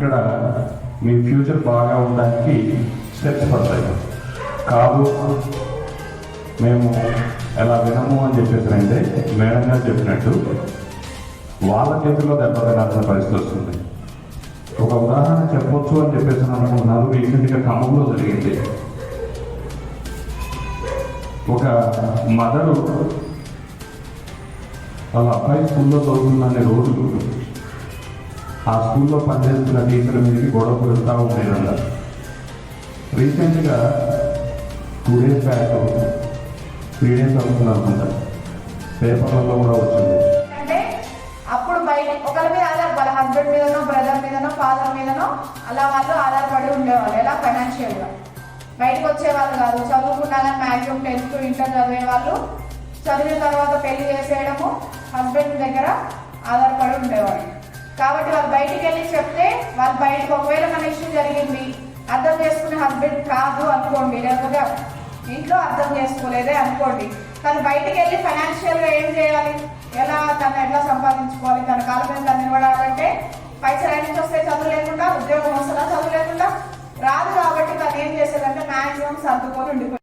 ఇక్కడ మీ ఫ్యూచర్ బాగా ఉండడానికి స్టెప్స్ పడతాయి. కాదు మేము ఎలా వినము అని చెప్పేసినంటే మేడం గారు చెప్పినట్టు వాళ్ళ చేతిలో దెబ్బ తినాల్సిన పరిస్థితి వస్తుంది. ఒక ఉదాహరణ చెప్పొచ్చు అని చెప్పేసి అనుకుంటున్నారు. రీసెంట్గా ఖమ్మంలో జరిగింది. ఒక మదరు వాళ్ళ అబ్బాయి స్కూల్లో చదువుతుందనే రోజులు ఆ స్కూల్లో పనిచేస్తున్న టీచర్ మీదకి గొడవ పెడతా ఉండేదంట. రీసెంట్గా two days back three days అవుతుంది అనుకుంటా పేపర్లలో కూడా వచ్చింది. అంటే అప్పుడు బయట ఒకరి మీద ఆధార వాళ్ళ హస్బెండ్ మీదనో బ్రదర్ మీదనో ఫాదర్ మీదనో అలా వాళ్ళు ఆధారపడి ఉండేవాళ్ళు ఎలా ఫైనాన్షియల్గా బయటకు వచ్చేవాళ్ళు కాదు. చదువుకున్నా కానీ మ్యాక్సిమం టెన్త్ ఇంటర్ చదివే వాళ్ళు చదివిన తర్వాత పెళ్ళి చేసేయడము హస్బెండ్ దగ్గర ఆధారపడి ఉండేవాళ్ళు. కాబట్టి వాళ్ళు బయటికి వెళ్ళి చెప్తే వాళ్ళు బయటకు ఒకవేళ మన ఇష్యూ జరిగింది అర్థం చేసుకునే హస్బెండ్ కాదు అనుకోండి. లేకపోతే ఇంట్లో అర్థం చేసుకోలేదే అనుకోండి. తను బయటికి వెళ్ళి ఫైనాన్షియల్గా ఏం చేయాలి? ఎలా తను ఎట్లా సంపాదించుకోవాలి? తన కాళ్ళ మీద తను నిలబడాలంటే పైసలు ఎన్ని వస్తే చదువు లేకుండా ఉద్యోగం వస్తుందా? చదువు లేకుండా? రాదు కాబట్టి తను ఏం చేసేదంటే మ్యాక్సిమం సర్దుకొని ఉండిపోయింది.